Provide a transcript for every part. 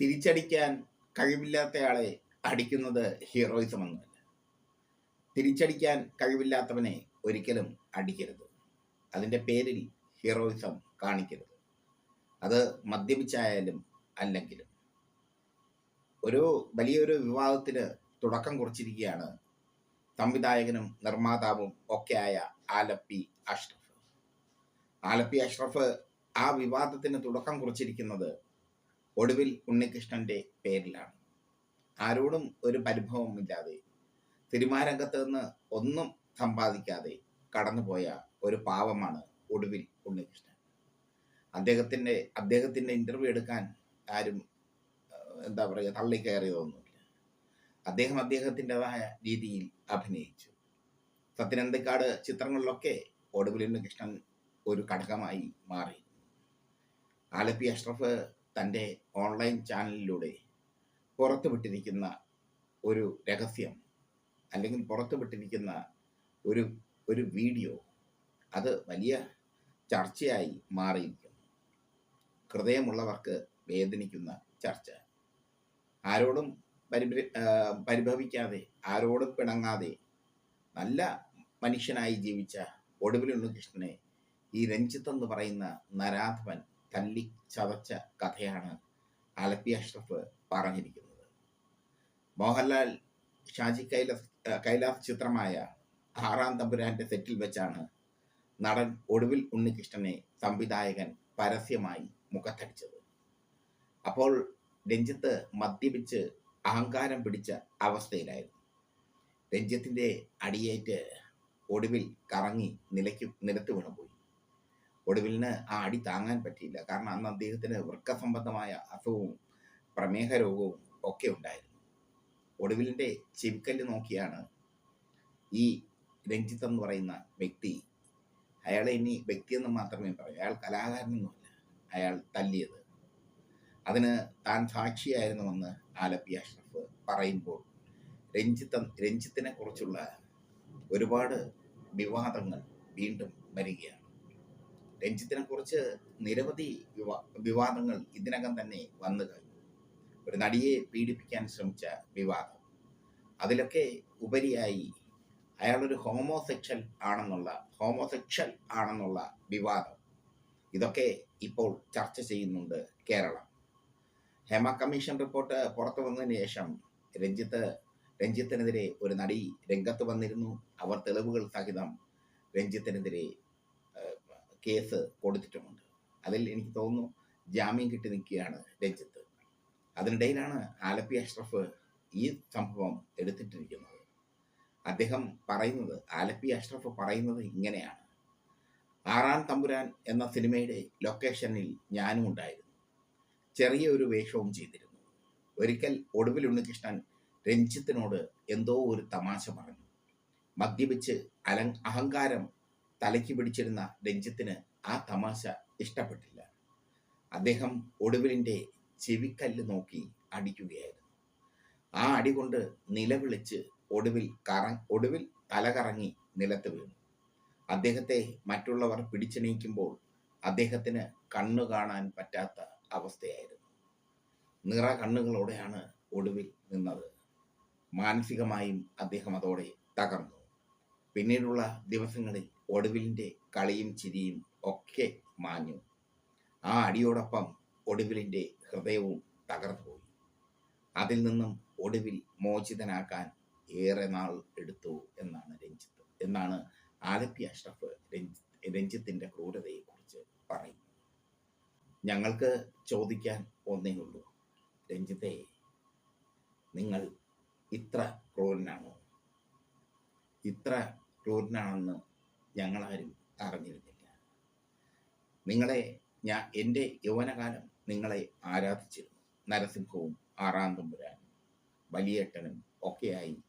തിരിച്ചടിക്കാൻ കഴിവില്ലാത്തയാളെ അടിക്കുന്നത് ഹീറോയിസം എന്നല്ല തിരിച്ചടിക്കാൻ കഴിവില്ലാത്തവനെ ഒരിക്കലും അടിക്കരുത്. അതിന്റെ പേരിൽ ഹീറോയിസം കാണിക്കരുത്. അത് മദ്യപിച്ചായാലും അല്ലെങ്കിലും. ഒരു വലിയൊരു വിവാദത്തിന് തുടക്കം കുറിച്ചിരിക്കുകയാണ് സംവിധായകനും നിർമ്മാതാവും ഒക്കെയായ ആലപ്പി അഷ്റഫ്. ആലപ്പി അഷ്റഫ് ആ വിവാദത്തിന് തുടക്കം കുറിച്ചിരിക്കുന്നത് ഒടുവിൽ ഉണ്ണികൃഷ്ണന്റെ പേരിലാണ്. ആരോടും ഒരു പരിഭവമില്ലാതെ സിനിമാ രംഗത്ത് നിന്ന് ഒന്നും സമ്പാദിക്കാതെ കടന്നുപോയ ഒരു പാവമാണ് ഒടുവിൽ ഉണ്ണികൃഷ്ണൻ. അദ്ദേഹത്തിന്റെ അദ്ദേഹത്തിന്റെ ഇന്റർവ്യൂ എടുക്കാൻ ആരും എന്താ പറയുക തള്ളിക്കയറിയതൊന്നുമില്ല. അദ്ദേഹം അദ്ദേഹത്തിന്റെതായ രീതിയിൽ അഭിനയിച്ചു. സത്യനന്ദക്കാട് ചിത്രങ്ങളിലൊക്കെ ഒടുവിൽ ഉണ്ണികൃഷ്ണൻ ഒരു ഘടകമായി മാറി. ആലപ്പി അഷ്റഫ് തന്റെ ഓൺലൈൻ ചാനലിലൂടെ പുറത്തുവിട്ടിരിക്കുന്ന ഒരു രഹസ്യം അല്ലെങ്കിൽ പുറത്തുവിട്ടിരിക്കുന്ന ഒരു ഒരു വീഡിയോ അത് വലിയ ചർച്ചയായി മാറിയിരിക്കുന്നു. ഹൃദയമുള്ളവർക്ക് വേദനിക്കുന്ന ചർച്ച. ആരോടും പരിഭ്ര പരിഭവിക്കാതെ ആരോടും പിണങ്ങാതെ നല്ല മനുഷ്യനായി ജീവിച്ച ഒടുവിൽ ഉണ്ണികൃഷ്ണനെ ഈ രഞ്ജിത്ത് എന്ന് പറയുന്ന നരാധവൻ തല്ലി ചതച്ച കഥയാണ് ആലപ്പി അഷ്റഫ് പറഞ്ഞിരിക്കുന്നത്. മോഹൻലാൽ ഷാജി കൈലാസ് കൈലാസ് ചിത്രമായ ആറാം തമ്പുരാന്റെ സെറ്റിൽ വെച്ചാണ് നടൻ ഒടുവിൽ ഉണ്ണികൃഷ്ണനെ സംവിധായകൻ പരസ്യമായി മുഖത്തടിച്ചത്. അപ്പോൾ രഞ്ജിത്ത് മദ്യപിച്ച് അഹങ്കാരം പിടിച്ച അവസ്ഥയിലായിരുന്നു. രഞ്ജിത്തിന്റെ അടിയേറ്റ് ഒടുവിൽ കറങ്ങി നിലയ്ക്ക് നിലത്ത് വീണുപോയി. ഒടുവിലിന് ആ അടി താങ്ങാൻ പറ്റിയില്ല. കാരണം അന്ന് അദ്ദേഹത്തിന് വൃക്ക സംബന്ധമായ അസുഖവും പ്രമേഹ രോഗവും ഒക്കെ ഉണ്ടായിരുന്നു. ഒടുവിലിന്റെ ചെവിക്കല്ല് നോക്കിയാണ് ഈ രഞ്ജിത്ത് എന്ന് പറയുന്ന വ്യക്തി. അയാളെ ഇനി വ്യക്തിയെന്ന് മാത്രമേ പറയൂ. അയാൾ കലാകാരനൊന്നുമല്ല. അയാൾ തല്ലിയത്. അതിന് താൻ സാക്ഷിയായിരുന്നുവെന്ന് ആലപ്പി അഷ്റഫ് പറയുമ്പോൾ രഞ്ജിത്ത് രഞ്ജിത്തിനെ കുറിച്ചുള്ള ഒരുപാട് വിവാദങ്ങൾ വീണ്ടും വരികയാണ്. രഞ്ജിത്തിനെ കുറിച്ച് നിരവധി വിവാ വിവാദങ്ങൾ ഇതിനകം തന്നെ വന്നു കഴിഞ്ഞു. ഒരു നടിയെ പീഡിപ്പിക്കാൻ ശ്രമിച്ച വിവാദം. അതിലൊക്കെ ഉപരിയായി അയാളൊരു ഹോമോസെക്ഷൽ ആണെന്നുള്ള ഹോമോസെക്ഷൽ ആണെന്നുള്ള വിവാദം ഇതൊക്കെ ഇപ്പോൾ ചർച്ച ചെയ്യുന്നുണ്ട് കേരളം. ഹേമ കമ്മീഷൻ റിപ്പോർട്ട് പുറത്തു വന്നതിന് ശേഷം രഞ്ജിത്ത് രഞ്ജിത്തിനെതിരെ ഒരു നടി രംഗത്ത് വന്നിരുന്നു. അവർ തെളിവുകൾ സഹിതം രഞ്ജിത്തിനെതിരെ കേസ് കൊടുത്തിട്ടുമുണ്ട്. അതിൽ എനിക്ക് തോന്നുന്നു ജാമ്യം കിട്ടി നിൽക്കുകയാണ് രഞ്ജിത്ത്. അതിനിടയിലാണ് ആലപ്പി അഷ്റഫ് ഈ സംഭവം എടുത്തിട്ടിരിക്കുന്നത്. അദ്ദേഹം പറയുന്നത് ആലപ്പി അഷ്റഫ് പറയുന്നത് ഇങ്ങനെയാണ്. ആറാം തമ്പുരാൻ എന്ന സിനിമയുടെ ലൊക്കേഷനിൽ ഞാനും ഉണ്ടായിരുന്നു. ചെറിയ ഒരു വേഷവും ചെയ്തിരുന്നു. ഒരിക്കൽ ഒടുവിൽ ഉണ്ണികൃഷ്ണൻ രഞ്ജിത്തിനോട് എന്തോ ഒരു തമാശ പറഞ്ഞു. മദ്യപിച്ച് അല അഹങ്കാരം തലയ്ക്ക് പിടിച്ചിരുന്ന രഞ്ജിത്തിന് ആ തമാശ ഇഷ്ടപ്പെട്ടില്ല. അദ്ദേഹം ഒടുവിലിന്റെ ചെവിക്കല്ല് നോക്കി അടിക്കുകയായിരുന്നു. ആ അടി കൊണ്ട് നിലവിളിച്ച് ഒടുവിൽ കറ ഒടുവിൽ തലകറങ്ങി നിലത്ത് വീണു. അദ്ദേഹത്തെ മറ്റുള്ളവർ പിടിച്ചെണീക്കുമ്പോൾ അദ്ദേഹത്തിന് കണ്ണു കാണാൻ പറ്റാത്ത അവസ്ഥയായിരുന്നു. നിറ കണ്ണുകളോടെയാണ് ഒടുവിൽ നിന്നത്. മാനസികമായും അദ്ദേഹം അതോടെ തകർന്നു. പിന്നീടുള്ള ദിവസങ്ങളിൽ ഒടുവിലിന്റെ കളിയും ചിരിയും ഒക്കെ മാഞ്ഞു. ആ അടിയോടൊപ്പം ഒടുവിലിന്റെ ഹൃദയവും തകർന്നുപോയി അതിൽ നിന്നും ഒടുവിൽ മോചിതനാക്കാൻ ഏറെ നാൾ എടുത്തു എന്നാണ് രഞ്ജിത്ത്. എന്നാണ് ആലപ്പി അഷ്റഫ് രഞ്ജിത്ത് രഞ്ജിത്തിന്റെ ക്രൂരതയെക്കുറിച്ച് പറയുന്നത്. ഞങ്ങൾക്ക് ചോദിക്കാൻ ഒന്നേ ഉള്ളൂ. രഞ്ജിത്തെ നിങ്ങൾ ഇത്ര ക്രൂരനാണോ? ഇത്ര ക്രൂരനാണെന്ന് ഞങ്ങളാരും അറിഞ്ഞിരുന്നില്ല. നിങ്ങളെ ഞാൻ എന്റെ യൗവനകാലം നിങ്ങളെ ആരാധിച്ചിരുന്നു. നരസിംഹവും ആറാം തമ്പുരാനും വലിയേട്ടനും ഒക്കെയായി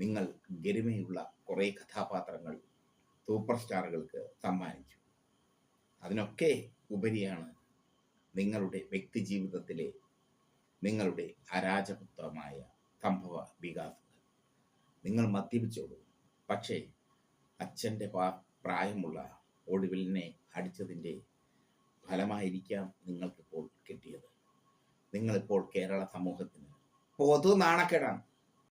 നിങ്ങൾ ഗരിമയുള്ള കുറേ കഥാപാത്രങ്ങൾ സൂപ്പർ സ്റ്റാറുകൾക്ക് സമ്മാനിച്ചു. അതിനൊക്കെ ഉപരിയാണ് നിങ്ങളുടെ വ്യക്തി ജീവിതത്തിലെ നിങ്ങളുടെ അരാജകത്വമായ സംഭവ വികാസങ്ങൾ. നിങ്ങൾ മദ്യപിച്ചോളൂ. പക്ഷേ അച്ഛന്റെ പ്രായമുള്ള ഒടുവിലിനെ അടിച്ചതിന്റെ ഫലമായിരിക്കാം നിങ്ങൾക്കിപ്പോൾ കിട്ടിയത്. നിങ്ങളിപ്പോൾ കേരള സമൂഹത്തിന് പൊതു നാണക്കേടാണ്